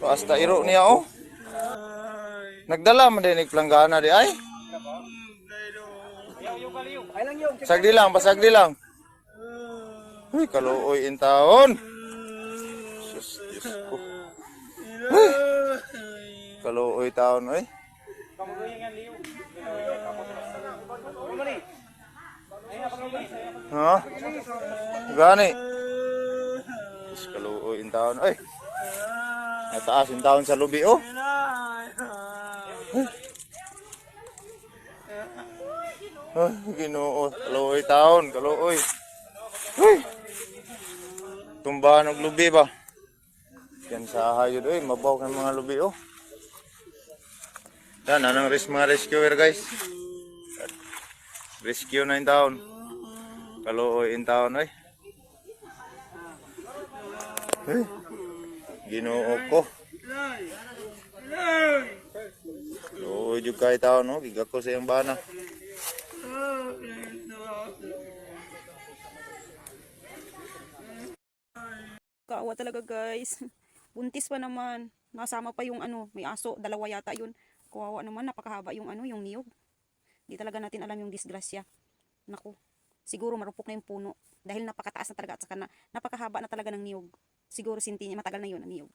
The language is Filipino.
Basta iro niya oh. Nagdala man din planggana di ay. Sagdi lang, pasagdi lang. Uy, kaluoy in taon. Sus, Diyos ko. Uy. Kaluoy taon, oy. Ha? Gani. Diyos, kaluoy in taon, oy. Nataas in taon sa lubi, oh. Ay, ginoo. Kaluoy taon, kaluoy. Uy! Tumbahan og lubi ba? Yan sa hayod, uy. Mabaw ka mga lubi, oh. Yan, anong res mga rescuer, guys? Rescue na in town. Kaluoy in town, uy. Uy! Ginoo ko. Kaluoy jud kay taon, no? Gigako sa iyang bana. Kaawa talaga guys. Buntis pa naman. Nasama pa yung ano, may aso, dalawa yata yun. Kawawa naman, napakahaba yung ano, yung niyog. Di talaga natin alam yung disgrasya. Naku, siguro marupok na yung puno. Dahil napakataas na talaga at saka na, napakahaba na talaga ng niyog. Siguro sinti niya, matagal na yun ang niyog.